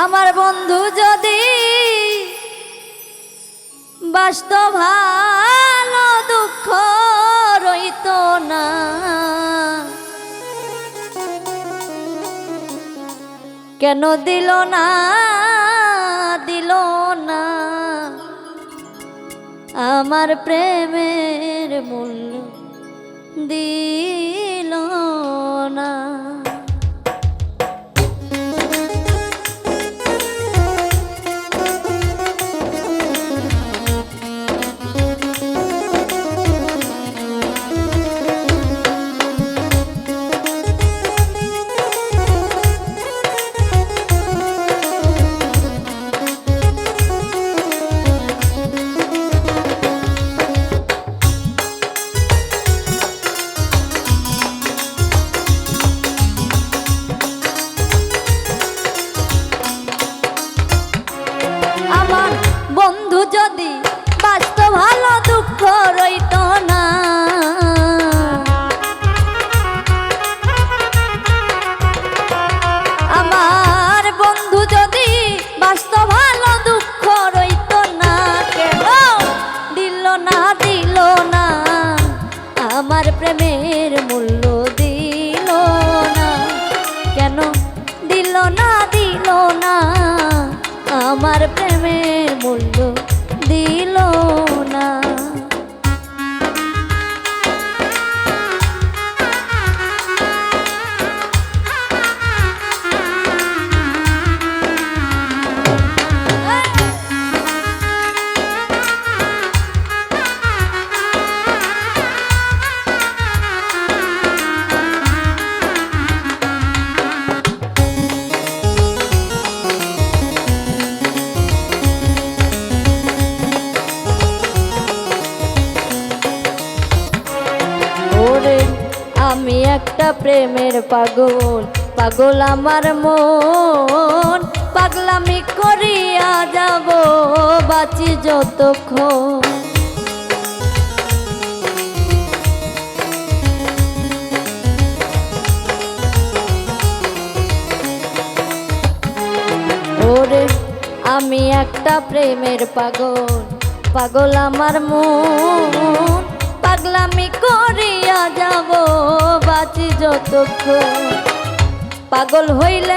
আমার বন্ধু যদি বাস্ত ভালো দুঃখ রইত না। কেন দিল না দিল না? আমার প্রেমের মূল্য দিল না। প্রেমের মূল্য একটা প্রেমের পাগল পাগল আমার মন। পাগলামি করিয়া যাব, বাঁচি যতক্ষণ। ওরে, আমি একটা প্রেমের পাগল পাগল আমার মন। পাগলামি করিয়া যাব বাঁচি যতক্ষণ পাগল হইলে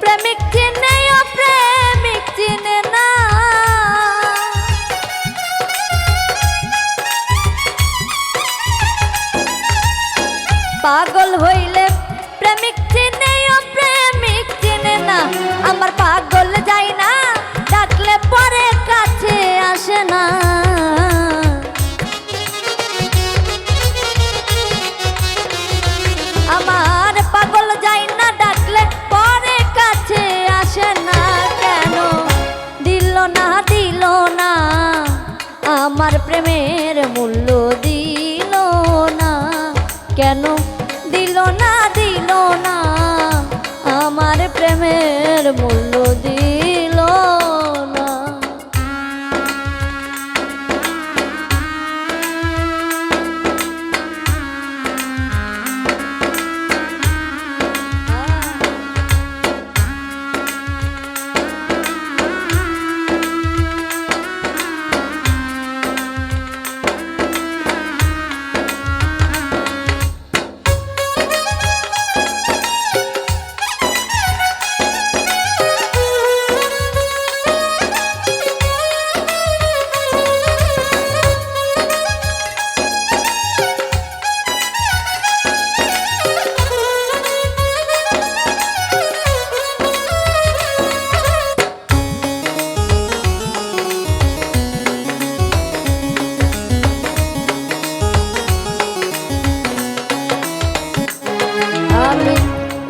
প্রেমিক চিনে প্রেমিক চিনে না। পাগল হইলে আমার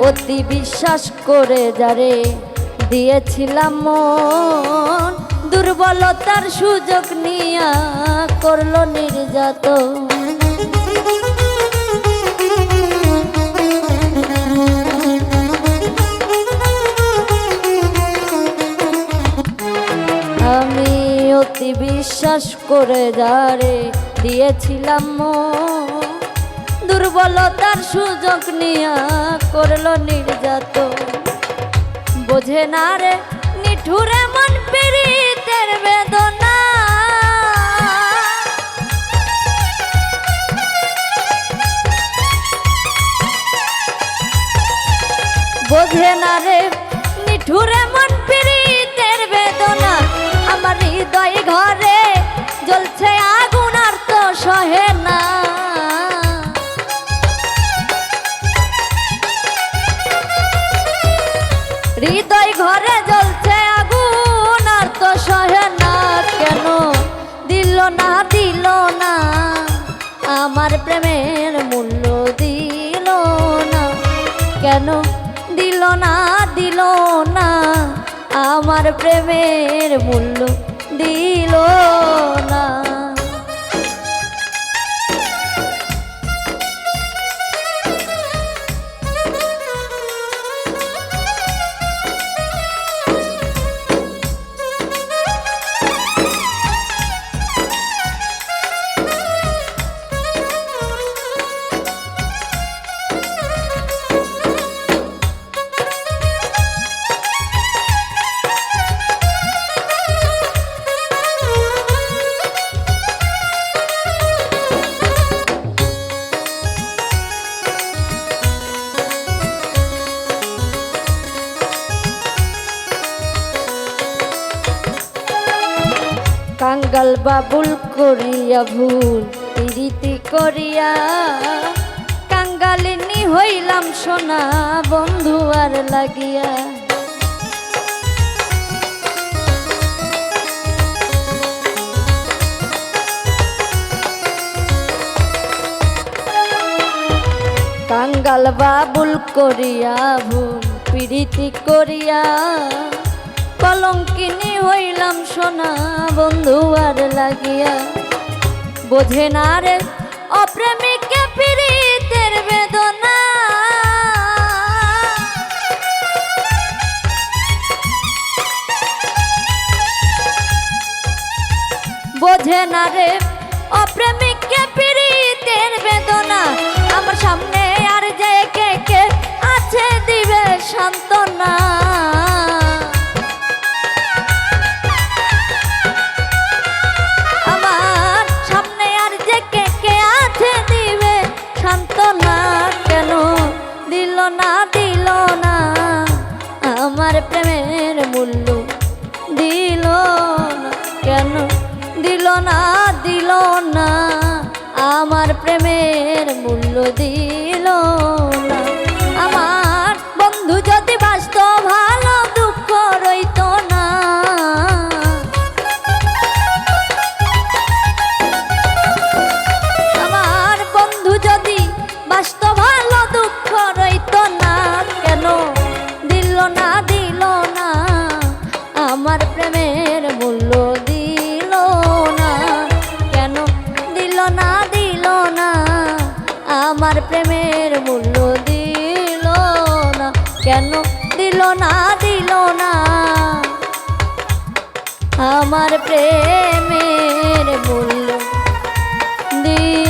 অতি বিশ্বাস করে যারে দিয়েছিলাম মন, দুর্বলতার সুযোগ নিয়া করল নির্যাতন। আমি অতি বিশ্বাস করে যারে দিয়েছিলাম মন দুর্বলতার সুযোগ নিয়া করল নির্যাতন বোঝে না রে নিঠুরে মন পীড়িতের বেদনা। বোঝে না রে নিঠুরে মন পীড়িতের ঘরে জ্বলছে আগুন, আর তো সহে না কেন? দিল না দিল না। আমার প্রেমের মূল্য দিল না। কেন দিল না দিল না? আমার প্রেমের মূল্য দিল না। কাঙ্গাল বাবুল করিয়া ভুল প্রীতি করিয়া। কাঙ্গালিনী হইলাম সোনা বন্ধু আর লাগিয়া। কাঙ্গাল বাবুল করিয়া ভুল প্রীতি করিয়া। কলঙ্কিনী হইলাম সোনা বন্ধু আর লাগিয়া। বোঝে না রে অপ্রেমিকে পীড়িতের বেদনা। বোঝে না রে না, দিল না। আমার প্রেমের মূল্য দিল না। কেন দিল না দিল না। আমার প্রেমের মূল্য দিল আমার প্রেমের মূল্য দিল না। কেন দিল না দিল না? আমার প্রেমের মূল্য দিল না। কেন দিল না দিল না? আমার প্রেমের মূল্য দিল